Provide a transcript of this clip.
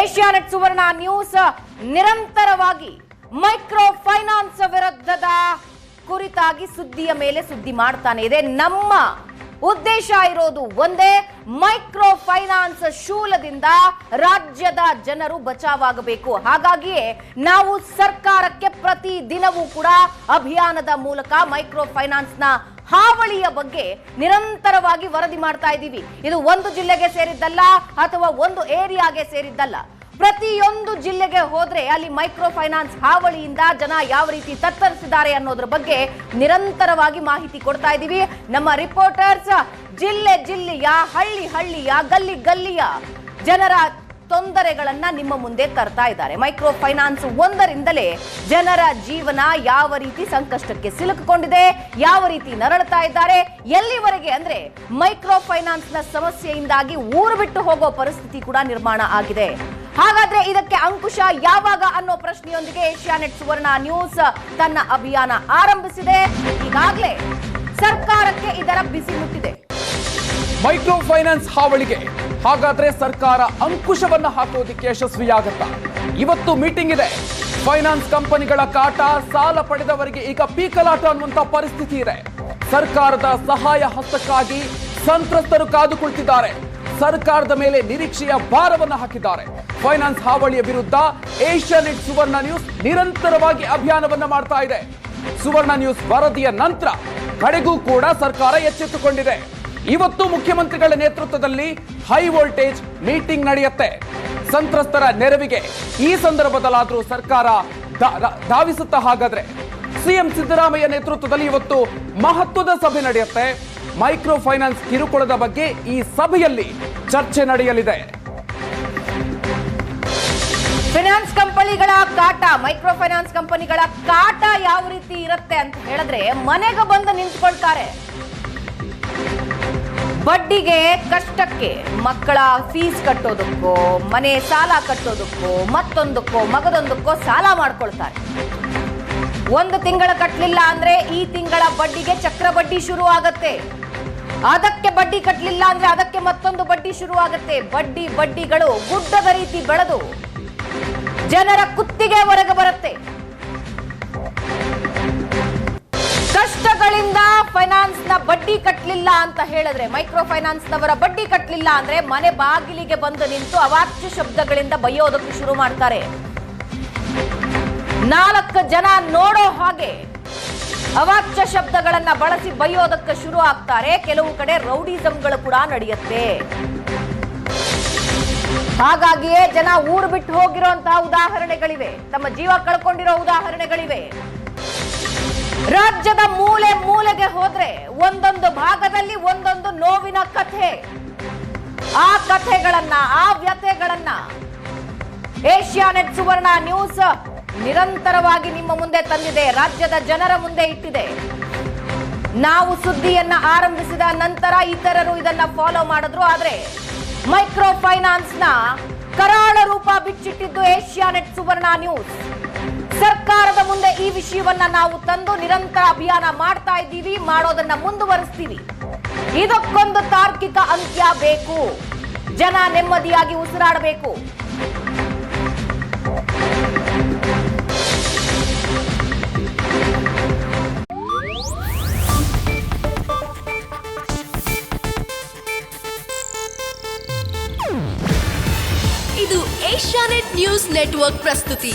Asianet Suvarna news ನಿರಂತರವಾಗಿ micro finance ವಿರುದ್ಧದ ಕುರಿತಾಗಿ ಸುದ್ದಿಯ ಮೇಲೆ ಸುದ್ದಿ ಮಾಡ್ತಾನೆ ಇದೆ. ನಮ್ಮ ಉದ್ದೇಶ ಇರೋದು ಒಂದೇ ಮೈಕ್ರೋ ಫೈನಾನ್ಸ್ ಶೂಲದಿಂದ ರಾಜ್ಯದ ಜನರು ಬಚಾವಾಗಬೇಕು. ಹಾಗಾಗಿಯೇ ನಾವು ಸರ್ಕಾರಕ್ಕೆ ಪ್ರತಿ ದಿನವೂ ಕೂಡ ಅಭಿಯಾನದ ಮೂಲಕ ಮೈಕ್ರೋ ಫೈನಾನ್ಸ್ನ ಹಾವಳಿಯ ಬಗ್ಗೆ ನಿರಂತರವಾಗಿ ವರದಿ ಮಾಡ್ತಾ ಇದ್ದೀವಿ. ಇದು ಒಂದು ಜಿಲ್ಲೆಗೆ ಸೇರಿದ್ದಲ್ಲ ಅಥವಾ ಒಂದು ಏರಿಯಾಗೆ ಸೇರಿದ್ದಲ್ಲ. ಪ್ರತಿಯೊಂದು ಜಿಲ್ಲೆಗೆ ಹೋದ್ರೆ ಅಲ್ಲಿ ಮೈಕ್ರೋ ಫೈನಾನ್ಸ್ ಹಾವಳಿಯಿಂದ ಜನ ಯಾವ ರೀತಿ ತತ್ತರಿಸಿದ್ದಾರೆ ಅನ್ನೋದ್ರ ಬಗ್ಗೆ ನಿರಂತರವಾಗಿ ಮಾಹಿತಿ ಕೊಡ್ತಾ ಇದ್ದೀವಿ. ನಮ್ಮ ರಿಪೋರ್ಟರ್ಸ್, ಜಿಲ್ಲೆ ಜಿಲ್ಲೆಯ ಹಳ್ಳಿ ಹಳ್ಳಿಯ ಗಲ್ಲಿ ಗಲ್ಲಿಯ ಜನರ ತೊಂದರೆಗಳನ್ನ ನಿಮ್ಮ ಮುಂದೆ ತರ್ತಾ ಇದ್ದಾರೆ. ಮೈಕ್ರೋ ಫೈನಾನ್ಸ್ ಒಂದರಿಂದಲೇ ಜನರ ಜೀವನ ಯಾವ ರೀತಿ ಸಂಕಷ್ಟಕ್ಕೆ ಸಿಲುಕಿಕೊಂಡಿದೆ, ಯಾವ ರೀತಿ ನರಳತಾ ಇದ್ದಾರೆ, ಎಲ್ಲಿವರೆಗೆ ಅಂದ್ರೆ ಮೈಕ್ರೋ ಫೈನಾನ್ಸ್ನ ಸಮಸ್ಯೆಯಿಂದಾಗಿ ಊರು ಬಿಟ್ಟು ಹೋಗೋ ಪರಿಸ್ಥಿತಿ ಕೂಡ ನಿರ್ಮಾಣ ಆಗಿದೆ. ಹಾಗಾದ್ರೆ ಇದಕ್ಕೆ ಅಂಕುಶ ಯಾವಾಗ ಅನ್ನೋ ಪ್ರಶ್ನೆಯೊಂದಿಗೆ ಏಷ್ಯಾನೆಟ್ ಸುವರ್ಣ ನ್ಯೂಸ್ ತನ್ನ ಅಭಿಯಾನ ಆರಂಭಿಸಿದೆ. ಈಗಾಗಲೇ ಸರ್ಕಾರಕ್ಕೆ ಇದರ ಬಿಸಿ ಮುಟ್ಟಿದೆ. ಮೈಕ್ರೋ ಫೈನಾನ್ಸ್ ಹಾವಳಿಗೆ ಹಾಗಾದ್ರೆ ಸರ್ಕಾರ ಅಂಕುಶವನ್ನ ಹಾಕೋದಿಕ್ಕೆ ಯಶಸ್ವಿಯಾಗತ್ತ? ಇವತ್ತು ಮೀಟಿಂಗ್ ಇದೆ. ಫೈನಾನ್ಸ್ ಕಂಪನಿಗಳ ಕಾಟ, ಸಾಲ ಪಡೆದವರಿಗೆ ಈಗ ಪೀಕಲಾಟ ಅನ್ನುವಂತ ಪರಿಸ್ಥಿತಿ ಇದೆ. ಸರ್ಕಾರದ ಸಹಾಯ ಹಸ್ತಕ್ಕಾಗಿ ಸಂತ್ರಸ್ತರು ಕಾದು ಕುಳಿತಿದ್ದಾರೆ ಸರ್ಕಾರದ ಮೇಲೆ ನಿರೀಕ್ಷೆಯ ಭಾರವನ್ನ ಹಾಕಿದ್ದಾರೆ. ಫೈನಾನ್ಸ್ ಹಾವಳಿಯ ವಿರುದ್ಧ ಏಷ್ಯಾನೆಟ್ ಸುವರ್ಣ ನ್ಯೂಸ್ ನಿರಂತರವಾಗಿ ಅಭಿಯಾನವನ್ನ ಮಾಡ್ತಾ ಇದೆ. ಸುವರ್ಣ ನ್ಯೂಸ್ ವರದಿಯ ನಂತರ ಕಡೆಗೂ ಕೂಡ ಸರ್ಕಾರ ಎಚ್ಚೆತ್ತುಕೊಂಡಿದೆ. ಇವತ್ತು ಮುಖ್ಯಮಂತ್ರಿಗಳ ನೇತೃತ್ವದಲ್ಲಿ ಹೈ ವೋಲ್ಟೇಜ್ ಮೀಟಿಂಗ್ ನಡೆಯುತ್ತೆ. ಸಂತ್ರಸ್ತರ ನೆರವಿಗೆ ಈ ಸಂದರ್ಭದಲ್ಲಾದರೂ ಸರ್ಕಾರ ಧಾವಿಸುತ್ತ ಹಾಗಾದ್ರೆ. ಸಿಎಂ ಸಿದ್ದರಾಮಯ್ಯ ನೇತೃತ್ವದಲ್ಲಿ ಇವತ್ತು ಮಹತ್ವದ ಸಭೆ ನಡೆಯುತ್ತೆ. ಮೈಕ್ರೋ ಫೈನಾನ್ಸ್ ಕಿರುಕುಳದ ಬಗ್ಗೆ ಈ ಸಭೆಯಲ್ಲಿ ಚರ್ಚೆ ನಡೆಯಲಿದೆ. ಫೈನಾನ್ಸ್ ಕಂಪನಿಗಳ ಕಾಟ ಮೈಕ್ರೋ ಫೈನಾನ್ಸ್ ಕಂಪನಿಗಳ ಕಾಟ ಯಾವ ರೀತಿ ಇರುತ್ತೆ ಅಂತ ಹೇಳಿದ್ರೆ ಮನೆಗೆ ಬಂದು ನಿಂತ್ಕೊಳ್ತಾರೆ. ಬಡ್ಡಿಗೆ ಕಷ್ಟಕ್ಕೆ ಮಕ್ಕಳ ಫೀಸ್ ಕಟ್ಟೋದಕ್ಕೋ, ಮನೆ ಸಾಲ ಕಟ್ಟೋದಕ್ಕೋ, ಮತ್ತೊಂದಕ್ಕೋ, ಮಗದೊಂದಕ್ಕೋ ಸಾಲ ಮಾಡ್ಕೊಳ್ತಾರೆ. ಒಂದು ತಿಂಗಳ ಕಟ್ಟಲಿಲ್ಲ ಅಂದ್ರೆ ಈ ತಿಂಗಳ ಬಡ್ಡಿಗೆ ಚಕ್ರ ಬಡ್ಡಿ ಶುರು ಆಗತ್ತೆ ಅದಕ್ಕೆ ಬಡ್ಡಿ ಕಟ್ಟಲಿಲ್ಲ ಅಂದ್ರೆ ಅದಕ್ಕೆ ಮತ್ತೊಂದು ಬಡ್ಡಿ ಶುರು ಆಗತ್ತೆ ಬಡ್ಡಿ ಬಡ್ಡಿಗಳು ಗುಡ್ಡದ ರೀತಿ ಬೆಳೆದು ಜನರ ಕುತ್ತಿಗೆ ಹೊರಗೆ ಬರುತ್ತೆ. ಫೈನಾನ್ಸ್ನ ಬಡ್ಡಿ ಕಟ್ಟಲಿಲ್ಲ ಅಂತ ಹೇಳಿದ್ರೆ ಮೈಕ್ರೋ ಫೈನಾನ್ಸ್ ನವರ ಬಡ್ಡಿ ಕಟ್ಟಲಿಲ್ಲ ಅಂದ್ರೆ ಮನೆ ಬಾಗಿಲಿಗೆ ಬಂದು ನಿಂತು ಅವಾಚ್ಯ ಶಬ್ದಗಳಿಂದ ಬೈಯೋದಕ್ಕೆ ಶುರು ಮಾಡ್ತಾರೆ. ನಾಲ್ಕು ಜನ ನೋಡೋ ಹಾಗೆ ಅವಾಚ್ಯ ಶಬ್ದಗಳನ್ನ ಬಳಸಿ ಬೈಯೋದಕ್ಕೆ ಶುರು ಆಗ್ತಾರೆ. ಕೆಲವು ಕಡೆ ರೌಡಿಸಂಗಳು ಕೂಡ ನಡೆಯುತ್ತೆ. ಹಾಗಾಗಿಯೇ ಜನ ಊರು ಬಿಟ್ಟು ಹೋಗಿರುವಂತಹ ಉದಾಹರಣೆಗಳಿವೆ. ತಮ್ಮ ಜೀವ ಕಳ್ಕೊಂಡಿರೋ ಉದಾಹರಣೆಗಳಿವೆ. ರಾಜ್ಯದ ಮೂಲೆ ಮೂಲೆಗೆ ಹೋದ್ರೆ ಒಂದೊಂದು ಭಾಗದಲ್ಲಿ ಒಂದೊಂದು ನೋವಿನ ಕಥೆ. ಆ ಕಥೆಗಳನ್ನ, ಆ ವ್ಯಥೆಗಳನ್ನ ಏಷ್ಯಾನೆಟ್ ಸುವರ್ಣ ನ್ಯೂಸ್ ನಿರಂತರವಾಗಿ ನಿಮ್ಮ ಮುಂದೆ ತಂದಿದೆ, ರಾಜ್ಯದ ಜನರ ಮುಂದೆ ಇಟ್ಟಿದೆ. ನಾವು ಸುದ್ದಿಯನ್ನ ಆರಂಭಿಸಿದ ನಂತರ ಇತರರು ಇದನ್ನ ಫಾಲೋ ಮಾಡಿದ್ರು, ಆದ್ರೆ ಮೈಕ್ರೋ ಫೈನಾನ್ಸ್ನ ಕರಾಳ ರೂಪ ಬಿಚ್ಚಿಟ್ಟಿದ್ದು ಏಷ್ಯಾನೆಟ್ ಸುವರ್ಣ ನ್ಯೂಸ್. ಸರ್ಕಾರದ ವಿಷಯವನ್ನ ನಾವು ತಂದು ನಿರಂತರ ಅಭಿಯಾನ ಮಾಡ್ತಾ ಇದ್ದೀವಿ, ಮಾಡೋದನ್ನ ಮುಂದುವರಿಸ್ತೀವಿ. ಇದಕ್ಕೊಂದು ತಾರ್ಕಿಕ ಅಂತ್ಯ ಬೇಕು. ಜನ ನೆಮ್ಮದಿಯಾಗಿ ಉಸಿರಾಡಬೇಕು. ಇದು ಏಷ್ಯಾನೆಟ್ ನ್ಯೂಸ್ ನೆಟ್ವರ್ಕ್ ಪ್ರಸ್ತುತಿ.